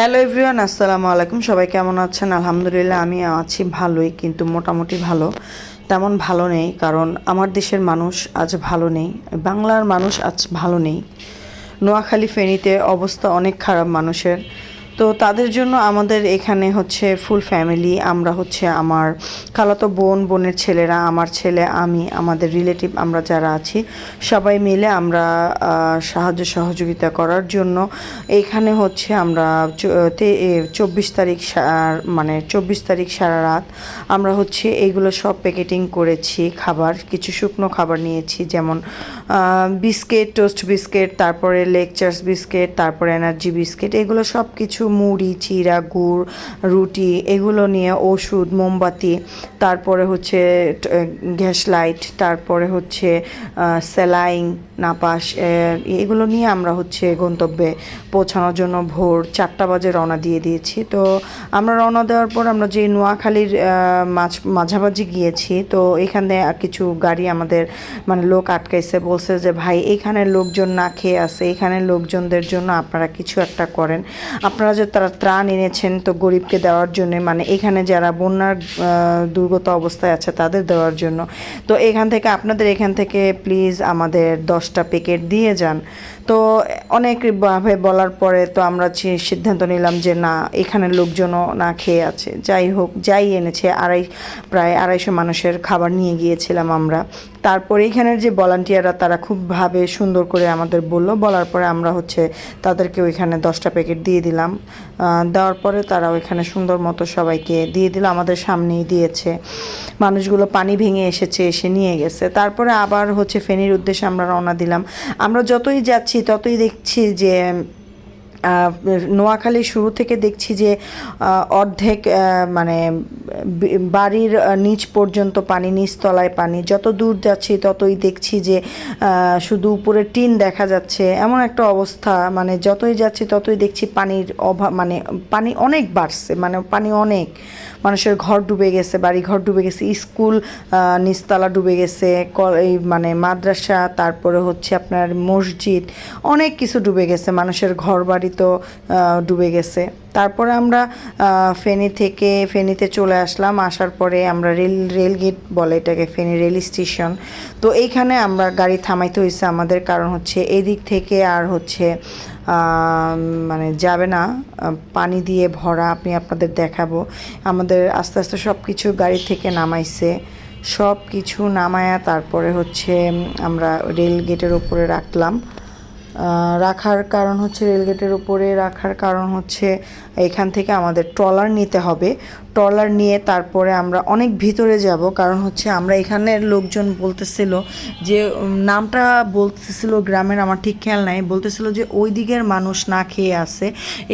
Hello everyone, আসসালামু আলাইকুম। সবাই কেমন আছেন? আলহামদুলিল্লাহ, আমি আছি ভালোই, কিন্তু মোটামুটি ভালো। তেমন ভালো নেই, কারণ আমার দেশের মানুষ আজ ভালো নেই। বাংলার মানুষ আজ ভালো নেই। নোয়াখালী ফেনীতে অবস্থা অনেক খারাপ মানুষের। তো তাদের জন্য আমাদের এখানে হচ্ছে ফুল ফ্যামিলি আমরা হচ্ছে আমার খালাতো বোন, বোনের ছেলেরা, আমার ছেলে, আমি, আমাদের রিলেটিভ আমরা যারা আছি, সবাই মিলে আমরা সাহায্য সহযোগিতা করার জন্য এখানে হচ্ছে আমরা চব্বিশ তারিখ মানে চব্বিশ তারিখ সারা রাত আমরা হচ্ছে এইগুলো সব প্যাকেটিং করেছি, খাবার, কিছু শুকনো খাবার নিয়েছি, যেমন বিস্কিট টোস্ট বিস্কিট তারপরে লেকচার্স বিস্কিট তারপরে এনার্জি বিস্কিট এগুলো সব কিছু মুড়ি, চিরা, গুড়, রুটি এগুলো নিয়ে ওষুধ, মোমবাতি, তারপরে হচ্ছে গ্যাস লাইট, তারপরে হচ্ছে স্যালাইন নাপাস এগুলো নিয়ে আমরা হচ্ছে গন্তব্যে পৌঁছানোর জন্য ভোর চারটা বাজে রওনা দিয়ে দিয়েছি। তো আমরা রওনা দেওয়ার পর আমরা যে নোয়াখালীর মাঝ মাঝামাঝি গিয়েছি, তো এখানে কিছু গাড়ি আমাদের মানে লোক আটকাইছে, বলছে যে, ভাই, এখানের লোকজন না খেয়ে আছে, এখানের লোকজনদের জন্য আপনারা কিছু একটা করেন। আপনারা যে তারা ত্রাণ এনেছেন তো গরিবকে দেওয়ার জন্য মানে এখানে যারা বন্যার দুর্গত অবস্থায় আছে তাদের দেওয়ার জন্য। তো এখান থেকে, আপনাদের এখান থেকে প্লিজ আমাদের দশটা প্যাকেট দিয়ে যান। তো অনেকভাবে বলার পরে তো আমরা সিদ্ধান্ত নিলাম যে না এখানের লোকজনও না খেয়ে আছে। যাই হোক, যাই এনেছে, আড়াই, প্রায় আড়াইশো মানুষের খাবার নিয়ে গিয়েছিলাম আমরা। তারপরে এখানের যে ভলান্টিয়াররা তারা খুবভাবে সুন্দর করে আমাদের বলল। বলার পরে আমরা হচ্ছে তাদেরকে ওইখানে দশটা প্যাকেট দিয়ে দিলাম। দেওয়ার পরে তারা ওইখানে সুন্দর মতো সবাইকে দিয়ে দিল, আমাদের সামনেই দিয়েছে। মানুষগুলো পানি ভেঙে এসেছে, এসে নিয়ে গেছে। তারপরে আবার হচ্ছে ফেনীর উদ্দেশ্যে আমরা রওনা দিলাম। আমরা যতই যাচ্ছি ততই দেখছি যে আহ, নোয়াখালী শুরু থেকে দেখছি যে অর্ধেক মানে বাড়ির নিচ পর্যন্ত পানি নিচতলায় পানি যত দূর যাচ্ছি ততই দেখছি যে শুধু উপরে টিন দেখা যাচ্ছে। এমন একটা অবস্থা মানে যতই যাচ্ছি ততই দেখছি পানির অভাব মানে পানি অনেক বাড়ছে মানে পানি অনেক। মানুষের ঘর ডুবে গেছে বাড়ি ঘর ডুবে গেছে, স্কুল নিচতলা ডুবে গেছে এই মানে মাদ্রাসা, তারপরে হচ্ছে আপনার মসজিদ, অনেক কিছু ডুবে গেছে, মানুষের ঘর বাড়ি তো ডুবে গেছে। তারপরে আমরা ফেনী থেকে, ফেনীতে চলে আসলাম, আসার পরে আমরা রেল রেল গেট বলে এটাকে, ফেনী রেল স্টেশন। তো এইখানে আমরা গাড়ি থামাইতে হয়েছে আমাদের, কারণ হচ্ছে এদিক থেকে আর হচ্ছে মানে যাবে না। পানি দিয়ে ভরা আমি আপনাদের দেখাবো। আমাদের আস্তে আস্তে সব কিছু গাড়ি থেকে নামাইছে। সব কিছু নামায়া তারপরে হচ্ছে আমরা রেল গেটের উপরে রাখলাম। রাখার কারণ হচ্ছে রেলগেটের উপরে রাখার কারণ হচ্ছে, এখান থেকে আমাদের ট্রলার নিতে হবে। ট্রলার নিয়ে তারপরে আমরা অনেক ভিতরে যাব, কারণ হচ্ছে আমরা এখানের লোকজন বলতেছিল যে নামটা বলতেছিল গ্রামের আমার ঠিক খেয়াল নাই, বলতেছিল যে ওই দিকের মানুষ না খেয়ে আছে।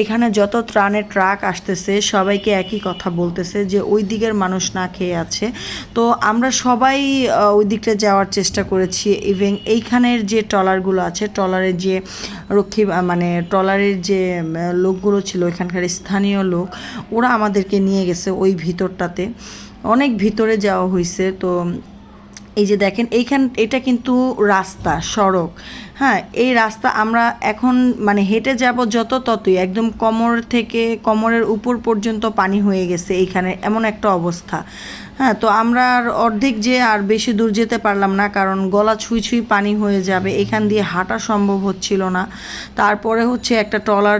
এখানে যত ত্রাণের ট্রাক আসতেছে, সবাইকে একই কথা বলতেছে যে ওই দিকের মানুষ না খেয়ে আছে। তো আমরা সবাই ওই দিকটা যাওয়ার চেষ্টা করেছি ইভেন এইখানের যে ট্রলারগুলো আছে, ট্রলারের যে রক্ষী মানে ট্রলারের যে লোকগুলো ছিল, এখানকার স্থানীয় লোক, ওরা আমাদেরকে নিয়ে গেছে। ওই ভিতরটাতে। অনেক ভিতরে যাওয়া হয়েছে তো এই যে দেখেন, এইখান, এটা কিন্তু রাস্তা, সড়ক। হ্যাঁ এই রাস্তা আমরা এখন মানে হেঁটে যাব যত ততই, একদম কোমর থেকে কোমরের উপর পর্যন্ত পানি হয়ে গেছে এইখানে, এমন একটা অবস্থা। হ্যাঁ তো আমরা আর অর্ধেক যে আর বেশি দূর যেতে পারলাম না, কারণ গলা ছুঁই ছুঁই পানি হয়ে যাবে, এখান দিয়ে হাঁটা সম্ভব হচ্ছিল না। তারপরে হচ্ছে একটা ট্রলার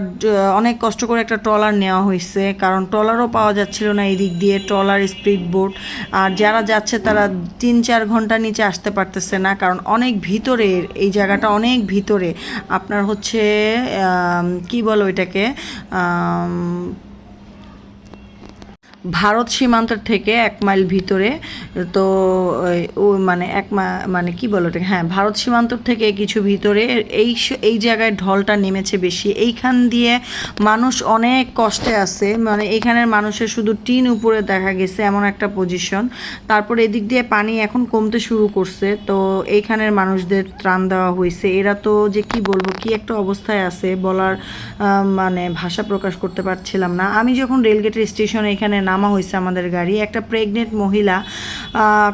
অনেক কষ্ট করে একটা ট্রলার নেওয়া হয়েছে, কারণ ট্রলারও পাওয়া যাচ্ছিল না এই দিক দিয়ে, ট্রলার স্পিড বোট। আর যারা যাচ্ছে তারা তিন চার ঘণ্টা নিচে আসতে পারতেছে না, কারণ অনেক ভিতরের এই জায়গাটা অনেক ভিতরে। আপনার হচ্ছে কি বলো এটাকে ভারত সীমান্তের থেকে এক মাইল ভিতরে, তো ও মানে এক মানে কি বলো হ্যাঁ ভারত সীমান্তর থেকে কিছু ভিতরে, এই এই জায়গায় ঢলটা নেমেছে বেশি। এইখান দিয়ে মানুষ অনেক কষ্টে আছে মানে এখানের মানুষের শুধু টিন উপরে দেখা গেছে এমন একটা পজিশন তারপরে এদিক দিয়ে পানি এখন কমতে শুরু করছে, তো এইখানের মানুষদের ত্রাণ দেওয়া হয়েছে। এরা তো যে কি বলব, কি একটা অবস্থায় আছে বলার মানে ভাষা প্রকাশ করতে পারছিলাম না। আমি যখন রেলগেটের স্টেশন এখানে নাম নামা হয়েছে আমাদের গাড়ি। একটা প্রেগনেন্ট মহিলা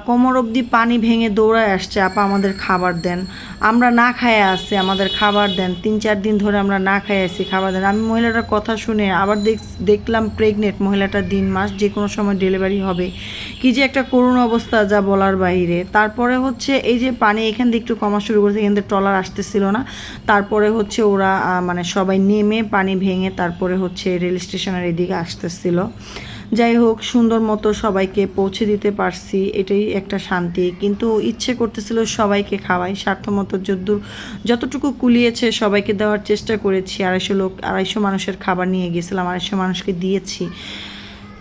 কোমর অবধি পানি ভেঙে দৌড়ায় আসছে, আপা, আমাদের খাবার দেন। আমরা না খায় আসছি আমাদের খাবার দেন। তিন চার দিন ধরে আমরা না খাই আসছি খাবার দেন। আমি মহিলাটার কথা শুনে আবার দেখ- দেখলাম প্রেগনেন্ট মহিলাটা দিন, মাস যে কোনো সময় ডেলিভারি হবে। কি যে একটা করুণ অবস্থা যা বলার বাইরে। তারপরে হচ্ছে এই যে পানি এখান দিয়ে একটু কমা শুরু করেছে, এখান থেকে ট্রলার আসতেছিল না। তারপরে হচ্ছে ওরা মানে সবাই নেমে পানি ভেঙে তারপরে হচ্ছে রেল স্টেশনের এদিকে আসতেছিল। যাই হোক, সুন্দর মতো সবাইকে পৌঁছে দিতে পারছি, এটাই একটা শান্তি। কিন্তু ইচ্ছে করতেছিল সবাইকে খাওয়াই, স্বার্থমতো যদ্দূর যতটুকু কুলিয়েছে সবাইকে দেওয়ার চেষ্টা করেছি। আড়াইশো লোক, আড়াইশো মানুষের খাবার নিয়ে গেছিলাম, আড়াইশো মানুষকে দিয়েছি।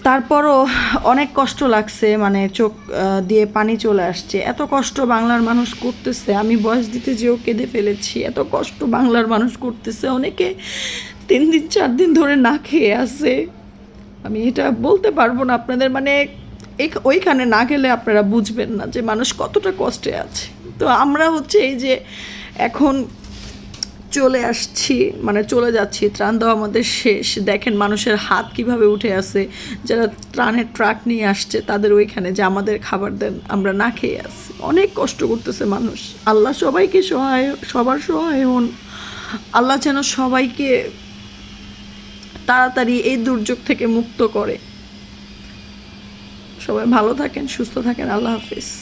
তারপরও অনেক কষ্ট লাগছে মানে চোখ দিয়ে পানি চলে আসছে। এত কষ্ট বাংলার মানুষ করতেছে, আমি বয়স দিতে যেও কেঁদে ফেলেছি। এত কষ্ট বাংলার মানুষ করতেছে, অনেকে তিন দিন, চার দিন ধরে না খেয়ে আছে। আমি এটা বলতে পারব না আপনাদের মানে ওইখানে না গেলে আপনারা বুঝবেন না যে মানুষ কতটা কষ্টে আছে। তো আমরা হচ্ছে এই যে এখন চলে আসছি মানে চলে যাচ্ছি, ত্রাণ দেওয়া আমাদের শেষ। দেখেন মানুষের হাত কীভাবে উঠে আছে, যারা ত্রাণের ট্রাক নিয়ে আসছে তাদের ওইখানে যে আমাদের খাবার দেন, আমরা না খেয়ে আসছি অনেক কষ্ট করতেছে মানুষ। আল্লাহ সবাইকে সহায় সবার সহায় হন। আল্লাহ যেন সবাইকে তাড়াতাড়ি এই দুর্যোগ থেকে মুক্ত করে। সবাই ভালো থাকেন সুস্থ থাকেন। আল্লাহ হাফিজ।